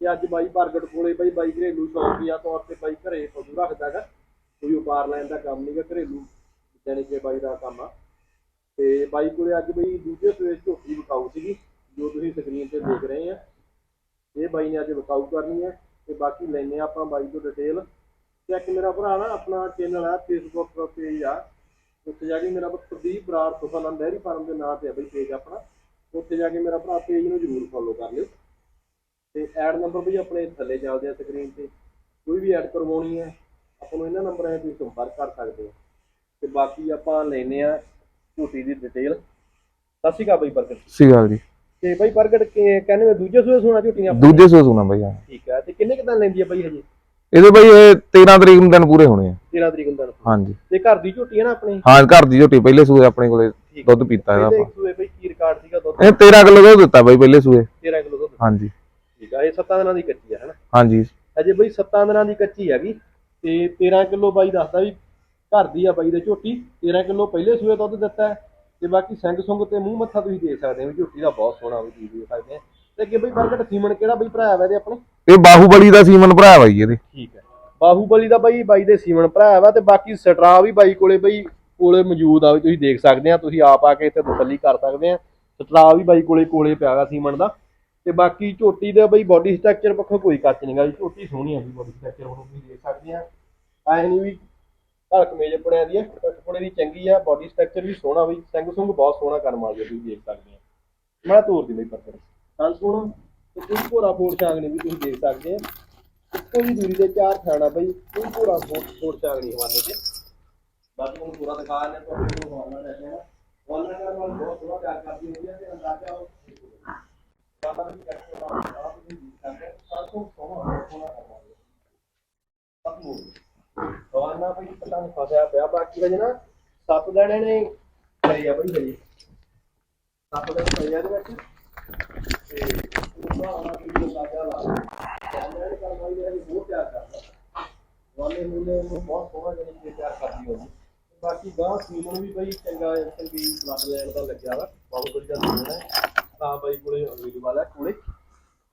ਤੇ ਅੱਜ ਬਾਈ ਪ੍ਰਗਟ ਕੋਲੇ ਬਾਈ ਬਾਈ ਘਰੇਲੂ ਸ਼ੌਕੀਆ ਤੌਰ ਤੇ ਬਾਈ ਘਰੇ ਪਸ਼ੂ ਰੱਖਦਾਗਾ ਕੋਈ ਉਪਾਰ ਲੈਣ ਦਾ ਕੰਮ ਨਹੀਂਗਾ ਘਰੇਲੂ ਜਾਣੀ ਕਿ ਬਾਈ ਦਾ ਕੰਮ ਆ। ਤੇ ਬਾਈ ਕੋਲੇ ਅੱਜ ਬਈ ਦੂਜੇ ਸਵੇਰ ਝੋਟੀ ਵਿਕਾਊ ਸੀਗੀ, ਜੋ ਤੁਸੀਂ ਸਕਰੀਨ ਤੇ ਦੇਖ ਰਹੇ ਆ। ਇਹ ਬਾਈ ਨੇ ਅੱਜ ਵਿਕਾਊ ਕਰਨੀ ਹੈ ਤੇ ਬਾਕੀ ਲੈਨੇ ਆ ਆਪਾਂ ਬਾਈ ਤੋਂ ਡਿਟੇਲ ਤੇ ਇੱਕ ਮੇਰਾ ਭਰਾ ਨਾ ਆਪਣਾ ਚੈਨਲ ਆ ਫੇਸਬੁੱਕ ਪੇਜ ਆ। ਉੱਥੇ ਜਾ ਕੇ ਮੇਰਾ ਪ੍ਰਦੀਪ ਬਰਾੜ ਸੁਖਾਨੰਦ ਡੈਰੀ ਫਾਰਮ ਦੇ ਨਾਂ ਤੇ ਆ ਬਈ ਪੇਜ ਆਪਣਾ। ਉੱਥੇ ਜਾ ਕੇ ਮੇਰਾ ਭਰਾ ਪੇਜ ਨੂੰ ਜ਼ਰੂਰ ਫੋਲੋ ਕਰ ਲਿਓ। ਤੇ ਐਡ ਨੰਬਰ ਵੀ ਆਪਣੇ ਥੱਲੇ ਚੱਲਦੇ ਆ ਸਕਰੀਨ ਤੇ। ਕੋਈ ਵੀ ਐਡ ਕਰਵਾਉਣੀ ਹੈ ਆਪਾਂ ਨੂੰ ਇਹਨਾਂ ਨੰਬਰਾਂ 'ਤੇ ਤੁਸੀਂ ਸੰਪਰਕ ਕਰ ਸਕਦੇ ਹੋ। ਤੇ ਬਾਕੀ ਆਪਾਂ ਲੈਨੇ ਆ ਝੂਟੀ ਦੀ ਡਿਟੇਲ ਸਤਿ ਸ਼੍ਰੀ ਅਕਾਲ ਬਈ ਪ੍ਰਗਟ ਸਹੀ ਗੱਲ ਜੀ। ਤੇ ਬਈ ਪ੍ਰਗਟ ਕਿ- ਕਹਿੰਦੇ ਮੈਂ ਦੂਜੇ ਸੂਏ ਸੁਣਾ ਝੂਟੀ ਨੇ ਆਪਣੀ? ਦੂਜੇ ਸੋ ਸੁਣਾ ਬਈ ਹਾਂ। ਠੀਕ ਹੈ ਤੇ ਕਿੰਨੇ ਕਿਦਾਂ ਲੈਂਦੀ ਆ ਬਈ ਹਜੇ? ਇਹਦੇ ਬਈ ਇਹ 13 ਤਰੀਕ ਨੂੰ ਦਿਨ ਪੂਰੇ ਹੋਣੇ ਆ। 13 ਤਰੀਕ ਨੂੰ ਦਿਨ ਹਾਂਜੀ। ਤੇ ਘਰ ਦੀ ਝੂਟੀ ਹੈ ਨਾ ਆਪਣੀ? ਹਾਂ ਘਰ ਦੀ ਝੋਟੀ ਪਹਿਲੇ ਸੂਏ ਆਪਣੇ ਕੋਲੇ ਦੁੱਧ ਪੀਤਾ ਇਹਦਾ ਪਹਿਲੇ ਆਪਾਂ। ਸੂਏ ਬਈ ਕੀ ਰਿਕਾਰਡ ਸੀਗਾ ਦੁੱਧ ਇਹ 13 ਕਿਲੋ ਦੁੱਧ ਦਿੱਤਾ ਬਈ ਪਹਿਲੇ ਸੂਏ। 13 ਕਿਲੋ ਦੁੱਧ। ਹਾਂਜੀ। ਆ ਇਹ 7 ਦਿਨਾਂ ਦੀ ਕੱਚੀ ਆ ਹਨਾ? ਹਾਂਜੀ। ਅਜੇ ਬਈ 7 ਦਿਨਾਂ ਦੀ ਕੱਚੀ ਹੈਗੀ ਤੇ 13 ਕਿਲੋ ਬਾਈ ਦੱਸਦਾ ਵੀ ਘਰ ਦੀ ਆ ਬਾਈ ਦੇ ਝੋਟੀ 13 ਕਿਲੋ ਪਹਿਲੇ ਸੂਏ ਦੁੱਧ ਦਿੱਤਾ ਹੈ ਤੇ ਬਾਕੀ ਸਿੰਘ ਸੁੰਗ ਤੇ ਮੂੰਹ ਮੱਥਾ ਤੁਸੀਂ ਦੇਖ ਸਕਦੇ ਹੋ ਵੀ ਝੋਟੀ ਦਾ ਬਹੁਤ ਸੋਹਣਾ ਵੀ ਦੇਖ ਸਕਦੇ ਆ। ਤੇ ਅੱਗੇ ਬਈ ਪ੍ਰਗਟ ਸੀਮਨ ਕਿਹੜਾ ਬਈ ਭਰਾ ਹੈ ਇਹਦੇ ਆਪਣੇ? ਇਹ ਬਾਹੂਬਲੀ ਦਾ ਸੀਮਨ ਭਰਾ ਬਾਈ ਇਹਦੇ। ਠੀਕ ਹੈ। ਬਾਹੂਬਲੀ ਦਾ ਬਾਈ ਬਾਈ ਦੇ ਸੀਮਨ ਭਰਾ ਵਾ ਤੇ ਬਾਕੀ ਸਟਰਾ ਵੀ ਬਾਈ ਕੋਲੇ ਬਈ ਕੋਲੇ ਮੌਜੂਦ ਆ ਵੀ ਤੁਸੀਂ ਦੇਖ ਸਕਦੇ ਆ ਤੁਸੀਂ ਆਪ ਆ ਕੇ ਇੱਥੇ ਤਸੱਲੀ ਕਰ ਸਕਦੇ ਆ। ਸਟਰਾ ਵੀ ਬਾਈ ਕੋਲੇ ਕੋਲੇ ਪਿਆ ਗਾ ਸੀਮਨ ਦਾ। ਤੇ ਬਾਕੀ ਝੋਟੀ ਦਾ ਬਈ ਬਾਡੀ ਸਟਰਕਚਰ ਪੱਖੋਂ ਕੋਈ ਕੱਚ ਨਹੀਂਗਾ ਜੀ, ਝੋਟੀ ਸੋਹਣੀ ਆ ਵੀ ਬਾਡੀ ਸਟਰਕਚਰ ਵੱਲੋਂ ਤੁਸੀਂ ਦੇਖ ਸਕਦੇ ਆ। ਐ ਨਹੀਂ ਵੀ ਘਰ ਕਮੇਜ ਪੜਿਆ ਦੀ ਆ ਕੱਟਪੜੇ ਦੀ ਚੰਗੀ ਆ ਬਾਡੀ ਸਟਰਕਚਰ ਵੀ ਸੋਹਣਾ ਵੀ ਸਿੰਘ ਸੁੰਗ ਬਹੁਤ ਸੋਹਣਾ ਕਰਮ ਵਾਲੀ ਆ, ਤੁਸੀਂ ਦੇਖ ਸਕਦੇ ਆ। ਮੈਂ ਤੋਰ ਦੀ ਬਈ ਪੱਕੜ ਤਾਂ ਸੋਹਣਾ ਤੇ ਕੋਈ ਭੋਰਾ ਫੋੜ ਛਾਂਗ ਵੀ ਤੁਸੀਂ ਦੇਖ ਸਕਦੇ ਆ। ਇੱਕੋ ਹੀ ਦੂਰੀ ਦੇ ਚਾਰ ਥਾਣਾ ਬਈ, ਕੋਈ ਪੂਰਾ ਫੋਟ ਫੋਟ ਚਾਗ ਹਵਾਨੇ ਤੇ। ਬਾਕੀ ਹੁਣ ਪੂਰਾ ਦਿਖਾ ਨੇ ਤੁਹਾਨੂੰ ਹਵਾਨਾ ਰਹਿ ਜਾਣਾ। ਹਵਾਨਾ ਕਰਨ ਵਾਲਾ ਬਹੁਤ ਥੋੜਾ ਪਿਆਰ ਕਰਦੀ ਹੁੰਦੀ ਹੈ ਤੇ ਅੰਦਾਜ਼ਾ ਨੂੰ ਬਈ ਪਤਾ ਨਹੀਂ ਫਸਿਆ ਪਿਆ ਬਾਕੀ ਵਜੇ ਨਾ ਸੱਤ ਦਿਨ ਨੇ ਕਰੀ ਬਈ ਹਜੇ ਸੱਤ ਦਿਨ ਪਈ ਦੇ ਵਿੱਚ ਤੇ ਉਹਦਾ ਆਣਾ ਵੀ ਅੰਦਾਜ਼ਾ ਲਾ ਕੈਮਰੇ ਕਰਨ ਵਾਲੀ ਜਿਹੜੀ ਬਹੁਤ ਪਿਆਰ ਕਰਦਾ ਵਾਲੇ ਮੁੰਡੇ ਨੂੰ ਬਹੁਤ ਸੋਹਣਾ ਜਿਹੜੀ ਕਿ ਪਿਆਰ ਕਰਦੀ ਹੋਣੀ ਬਾਕੀ ਗਾਂ ਸੀਮਨ ਵੀ ਬਈ ਚੰਗਾ ਚੰਗੀ ਲੱਗ ਲੈਣ ਦਾ ਲੱਗਿਆ ਵਾ। ਬਹੁਤ ਵਧੀਆ ਸੀਮਨ ਹੈ। ਤਾਂ ਬਾਈ ਕੋਲੇ ਅਵੇਲੇਬਲ ਹੈ ਕੋਲੇ।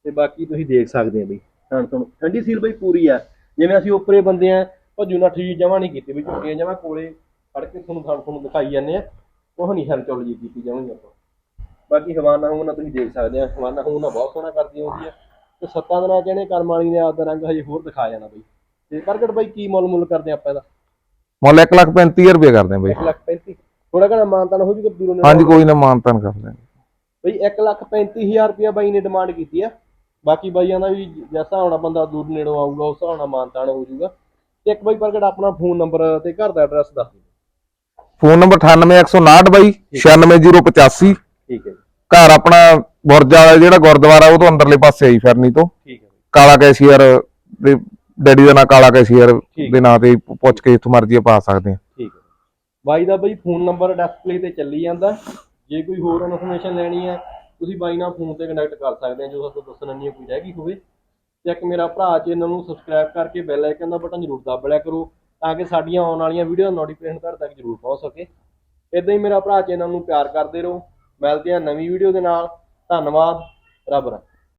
ਤੇ ਬਾਕੀ ਤੁਸੀਂ ਦੇਖ ਸਕਦੇ ਆ ਬਈ। ਹਾਂ ਤੁਹਾਨੂੰ ਠੰਡੀ ਸੀਲ ਬਈ ਪੂਰੀ ਆ। ਜਿਵੇਂ ਅਸੀਂ ਉੱਪਰੇ ਬੰਦੇ ਆ ਭੱਜੂ ਨਾ ਠੀਕ ਜਮਾ ਨਹੀਂ ਕੀਤੀ ਬਈ ਝੁੱਟੀਆਂ ਜਮਾ ਕੋਲੇ ਫੜ ਕੇ ਤੁਹਾਨੂੰ ਥਾਂ ਤੁਹਾਨੂੰ ਦਿਖਾਈ ਜਾਂਦੇ ਆ। ਉਹ ਨਹੀਂ ਹਲਚਲ ਜੀ ਕੀਤੀ ਜਾਵਾਂਗੇ ਆਪਾਂ। ਬਾਕੀ ਹਵਾਨਾ ਹੋਣਾ ਤੁਸੀਂ ਦੇਖ ਸਕਦੇ ਆ ਹਵਾਨਾ ਹੋਣਾ ਬਹੁਤ ਸੋਹਣਾ ਕਰਦੀ ਹੁੰਦੀ ਆ। ਤੇ ਸੱਤਾਂ ਦਿਨਾਂ ਚ ਇਹਨੇ ਕਰਮ ਵਾਲੀ ਨੇ ਆਪਦਾ ਰੰਗ ਹਜੇ ਹੋਰ ਦਿਖਾ ਜਾਣਾ ਬਈ। ਤੇ ਪ੍ਰਗਟ ਬਾਈ ਕੀ ਮੁੱਲ ਮੁੱਲ ਕਰਦੇ ਆਪਾਂ ਇਹਦਾ? ਮੁੱਲ 1 ਲੱਖ 35000 ਰੁਪਏ ਕਰਦੇ ਆ ਬਈ। 1 ਲੱਖ 35 ਥੋੜਾ ਘਣਾ ਮਾਨਤਾਨ ਹੋ ਜੂਗਾ ਦੂਰੋਂ ਹਾਂਜੀ ਕੋਈ ਨਾ ਮਾਨਤਾਨ ਕਰ ਲੈਂਗੇ ਬਈ 1 ਲੱਖ 35000 ਰੁਪਇਆ ਬਾਈ ਨੇ ਡਿਮਾਂਡ ਕੀਤੀ ਆ। ਬਾਕੀ ਬਾਈਆਂ ਦਾ ਵੀ ਜੈਸਾ ਹੋਣਾ ਬੰਦਾ ਦੂਰ ਨੇੜੋਂ ਆਊਗਾ ਉਸ ਹਿਸਾਬ ਨਾਲ ਮਾਨਤਾਨ ਹੋ ਜੂਗਾ ਤੇ ਇੱਕ ਬਾਈ ਪ੍ਰਗਟ ਆਪਣਾ ਫੋਨ ਨੰਬਰ ਤੇ ਘਰ ਦਾ ਐਡਰੈਸ ਦੱਸ ਦਿਓ। ਫੋਨ ਨੰਬਰ 98159 ਬਾਈ 96085 ਠੀਕ ਹੈ ਜੀ। ਘਰ ਆਪਣਾ ਬੁਰਜ ਵਾਲਾ ਜਿਹੜਾ ਗੁਰਦੁਆਰਾ ਉਹ ਤੋਂ ਅੰਦਰਲੇ ਪਾਸੇ ਆਈ ਫਿਰਨੀ ਤੋਂ। ਠੀਕ ਹੈ ਕਾਲਾ ਕੈਸ਼ੀਅਰ ਦੇ ਡੈਡੀ ਦਾ ਨਾਂ ਕਾਲਾ ਕੈਸ਼ੀਅਰ। ਦੇ ਨਾਂ ਤੇ ਪੁੱਛ ਕੇ ਜਿੱਥੋਂ ਮਰਜ਼ੀ ਪਾ ਸਕਦੇ ਆ ਠੀਕ ਹੈ। ਬਾਈ ਦਾ ਬਈ ਫੋਨ ਨੰਬਰ ਡਿਸਪਲੇ ਤੇ ਚੱਲੀ ਜਾਂਦਾ। ਜੇ ਕੋਈ ਹੋਰ ਇਨਫੋਰਮੇਸ਼ਨ ਲੈਣੀ ਹੈ, ਤੁਸੀਂ ਬਾਈ ਨਾਲ ਫੋਨ ਤੇ ਕੰਟੈਕਟ ਕਰ ਸਕਦੇ ਆ ਜੋ ਤੁਹਾਨੂੰ ਦੱਸਣ ਨਹੀਂ ਕੋਈ ਰਹਿ ਗਈ ਹੋਵੇ। ਤੇ ਇੱਕ ਮੇਰਾ ਭਰਾ ਚੈਨਲ ਨੂੰ ਸਬਸਕ੍ਰਾਈਬ ਕਰਕੇ ਬੈਲ ਆਈਕਨ ਦਾ ਬਟਨ ਜ਼ਰੂਰ ਦਬ ਲਿਆ ਕਰੋ, ਤਾਂ ਕਿ ਸਾਡੀਆਂ ਆਉਣ ਵਾਲੀਆਂ ਵੀਡੀਓ ਦਾ ਨੋਟੀਫਿਕੇਸ਼ਨ ਤੁਹਾਡੇ ਤੱਕ ਜ਼ਰੂਰ ਪਹੁੰਚ ਸਕੇ। ਇਦਾਂ ਹੀ ਮੇਰਾ ਭਰਾ ਚੈਨਲ ਨੂੰ ਪਿਆਰ ਕਰਦੇ ਰਹੋ, ਮਿਲਦੇ ਆ ਨਵੀਂ ਵੀਡੀਓ ਦੇ ਨਾਲ। ਧੰਨਵਾਦ, ਰੱਬ ਰੱਖ।